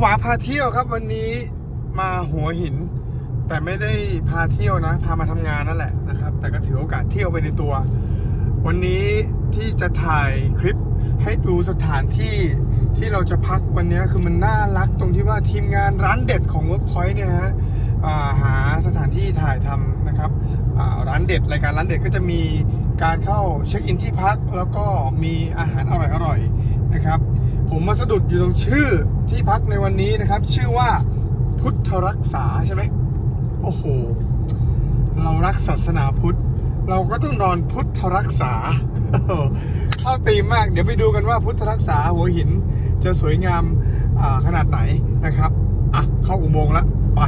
หวาพาเที่ยวครับวันนี้มาหัวหิน แต่ไม่ได้พาเที่ยวนะ พามาทำงานนั่นแหละนะครับ แต่ก็ถือโอกาสเที่ยวไปในตัว วันนี้ที่จะถ่ายคลิปให้ดูสถานที่ที่เราจะพักวันนี้คือมันน่ารักตรงที่ว่าทีมงานร้านเด็ดของ Workpoint เนี่ยฮะาหาสถานที่ถ่ายทำนะครับร้านเด็ดรายการร้านเด็ดก็จะมีการเข้าเช็คอินที่พัก แล้วก็มีอาหารอร่อยๆนะครับ ผมมาสะดุดอยู่ตรงชื่อ ที่พักในวันนี้นะครับ ชื่อว่าพุทธรักษาใช่ไหมโอ้โห เรารักศาสนาพุทธ เราก็ต้องนอนพุทธรักษา เข้าตีมมาก เดี๋ยวไปดูกันว่าพุทธรักษาหัวหินจะสวยงามขนาดไหนนะครับ อะ เข้าอุโมงค์แล้วไป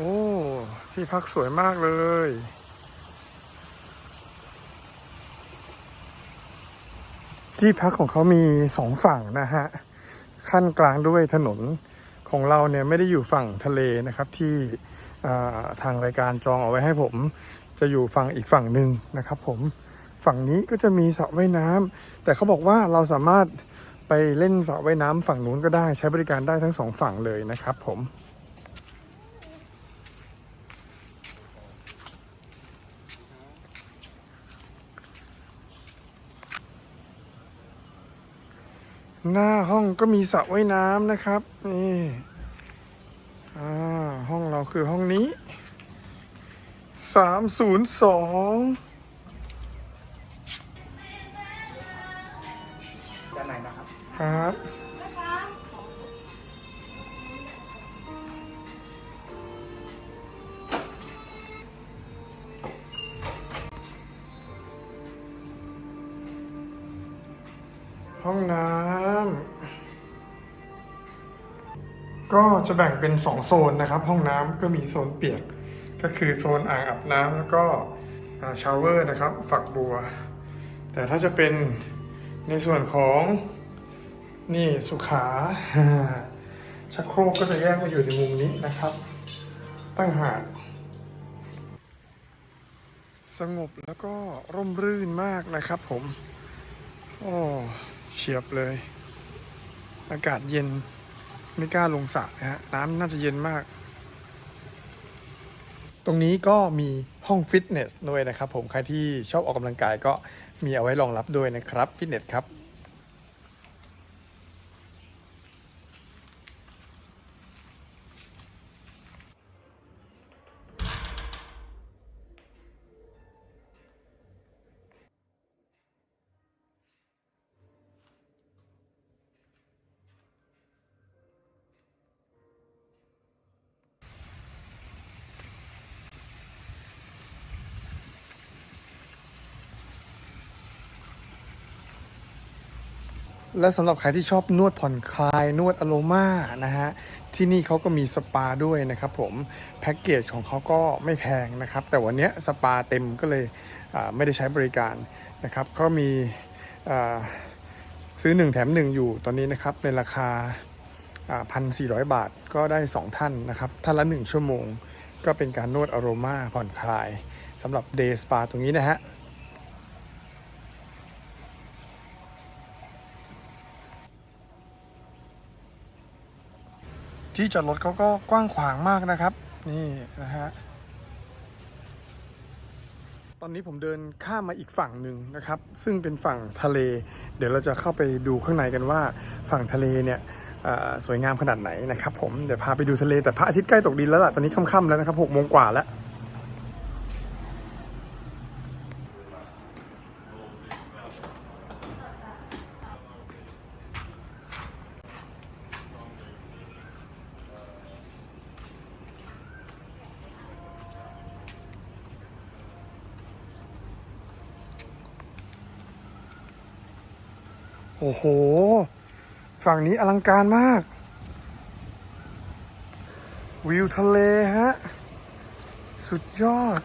โอ้ ที่พักสวยมากเลย ที่พักของเขามีสองฝั่งนะฮะ ขั้นกลางด้วยถนนของเราเนี่ยไม่ได้อยู่ฝั่งทะเลนะครับ ที่ทางรายการจองเอาไว้ให้ผม จะอยู่ฝั่งอีกฝั่งหนึ่งนะครับผมฝั่งนี้ก็จะมีสระว่ายน้ำแต่เขาบอกว่าเราสามารถไปเล่นสระว่ายน้ำฝั่งนู้นก็ได้ใช้บริการได้ทั้งสองฝั่งเลยนะครับผม หน้าห้องก็มีสระว่ายน้ำนะครับนี่อ่าห้องเราคือห้องนี้สามศูนย์สองด้านในนะครับ ครับห้องน้ำ ก็จะแบ่งเป็นสองโซนนะครับ ห้องน้ำก็มีโซนเปียก ก็คือโซนอ่างอาบน้ำแล้วก็ชาวเวอร์นะครับ ฝักบัว แต่ถ้าจะเป็นในส่วนของนี่สุขาชักโครกก็จะแยกมาอยู่ในมุมนี้นะครับ ตั้งหากสงบแล้วก็ร่มรื่นมากนะครับผม โอ้เฉียบเลย อากาศเย็นไม่กล้าลงสระนะฮะน้ำน่าจะเย็นมาก ตรงนี้ก็มีห้องฟิตเนสด้วยนะครับผมใครที่ชอบออกกำลังกายก็มีเอาไว้รองรับด้วยนะครับฟิตเนสครับ และสำหรับใครที่ชอบนวดผ่อนคลายนวดอโรมานะฮะที่นี่เขาก็มีสปาด้วยนะครับผมแพ็กเกจของเขาก็ไม่แพงนะครับ แต่วันนี้สปาเต็มก็เลยไม่ได้ใช้บริการนะครับก็มีซื้อ 1 แถม 1 อยู่ตอนนี้นะครับในราคาพันสี่บาทก็ได้ 2 ท่านนะครับท่านละ 1 ชั่วโมง ก็เป็นการนวดอโรมาผ่อนคลายสำหรับเดย์สปาตรงนี้นะฮะ ที่จอดรถเขาก็กว้างขวางมากนะครับ นี่นะฮะตอนนี้ผมเดินข้ามมาอีกฝั่งหนึ่งนะครับ ซึ่งเป็นฝั่งทะเล เดี๋ยวเราจะเข้าไปดูข้างในกันว่าฝั่งทะเลเนี่ยสวยงามขนาดไหนนะครับ ผมเดี๋ยวพาไปดูทะเลแต่พระอาทิตย์ใกล้ตกดินแล้วล่ะตอนนี้ค่ำๆแล้วนะครับหกโมงกว่าแล้ว โอ้โห ฝั่งนี้อลังการมาก วิวทะเลฮะ สุดยอด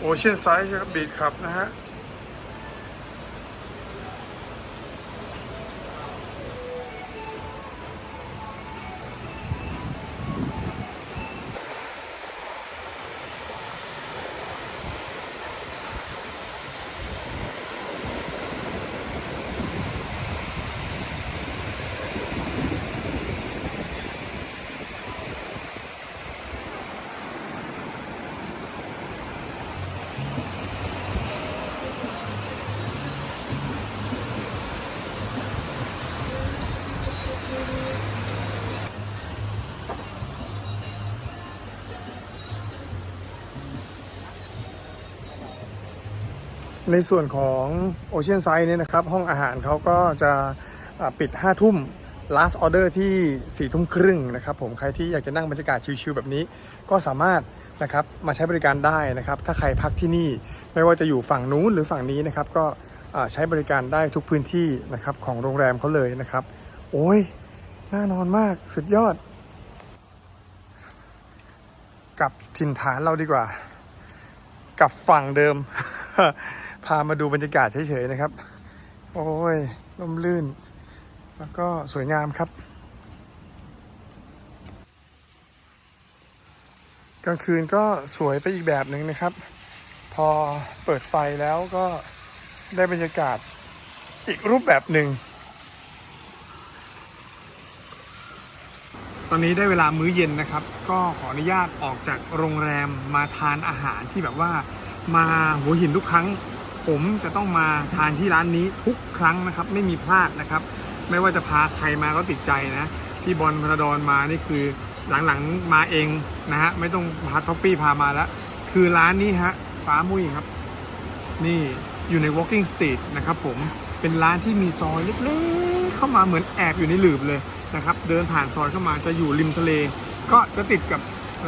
โอเชียนไซด์บีดขับนะฮะ ในส่วนของโอเชียนไซด์เนี่ยนะครับ ห้องอาหารเขาก็จะปิด 5 ทุ่ม last order ที่ 4 ทุ่มครึ่งนะครับผมใครที่อยากจะนั่งบรรยากาศชิลๆแบบนี้ ก็สามารถนะครับมาใช้บริการได้นะครับ ถ้าใครพักที่นี่ไม่ว่าจะอยู่ฝั่งนู้นหรือฝั่งนี้นะครับ ก็ใช้บริการได้ทุกพื้นที่นะครับของโรงแรมเขาเลยนะครับ โอ้ยน่านอนมากสุดยอด กับถิ่นฐานเราดีกว่า กับฝั่งเดิม พามาดูบรรยากาศเฉยๆนะครับ โอ้ยร่มรื่น แล้วก็สวยงามครับ กลางคืนก็สวยไปอีกแบบหนึ่งนะครับ พอเปิดไฟแล้วก็ได้บรรยากาศอีกรูปแบบหนึ่ง ตอนนี้ได้เวลามื้อเย็นนะครับ ก็ขออนุญาตออกจากโรงแรมมาทานอาหารที่แบบว่ามาหัวหินทุกครั้ง ผมจะต้องมาทานที่ร้านนี้ทุกครั้งนะครับ ไม่มีพลาดนะครับ ไม่ว่าจะพาใครมาก็ติดใจนะพี่บอลพระดอนมานี่คือหลังๆมาเองนะฮะไม่ต้องพาท็อปปี้พามาแล้ว คือร้านนี้ฮะฟ้ามุ้ยครับ นี่อยู่ใน Walking Street นะครับผมเป็นร้านที่มีซอยเล็กๆเข้ามาเหมือนแอบอยู่ในหลืบเลยนะครับ เดินผ่านซอยเข้ามาจะอยู่ริมทะเล ก็จะติดกับ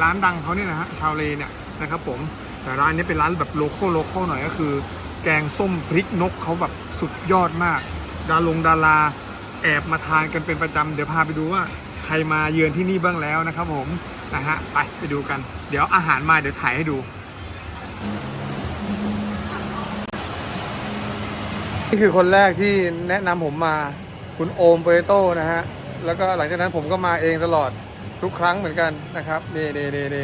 ร้านดังเขาเนี่ยนะฮะชาวเลเนี่ยนะครับผมแต่ร้านนี้เป็นร้านแบบโลโก้โลโก้หน่อยก็คือ แกงส้มพริกนกเขาแบบสุดยอดมาก ดาลงดาราแอบมาทานกันเป็นประจำเดี๋ยวพาไปดูว่าใครมาเยือนที่นี่บ้างแล้วนะครับผมนะฮะไปไปดูกัน เดี๋ยวอาหารมาเดี๋ยวถ่ายให้ดูนี่คือคนแรกที่แนะนำผมมาคุณโอมเปโต้นะฮะแล้วก็หลังจากนั้นผมก็มาเองตลอดทุกครั้งเหมือนกันนะครับเดเดเดเด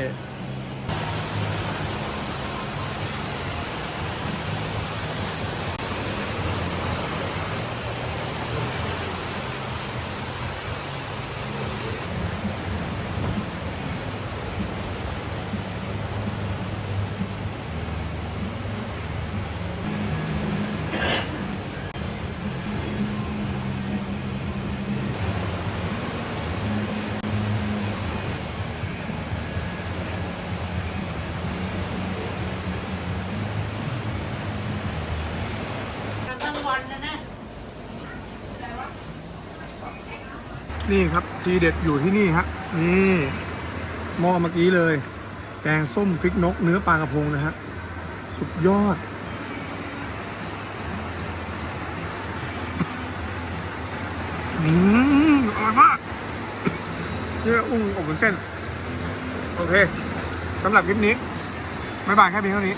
วันนะนะนี่ครับทีเด็ดอยู่ที่นี่ฮะนี่หม้อเมื่อกี้เลย แกงส้มพริกนกเนื้อปลากระพงนะฮะสุดยอด อืมอร่อยมากเนื้ออุ้งอบบนเส้น โอเคสำหรับคลิปนี้ไม่บายแค่เพียงเท่านี้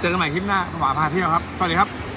เจอกันใหม่คลิปหน้าหวาพาเที่ยวครับ สวัสดีครับ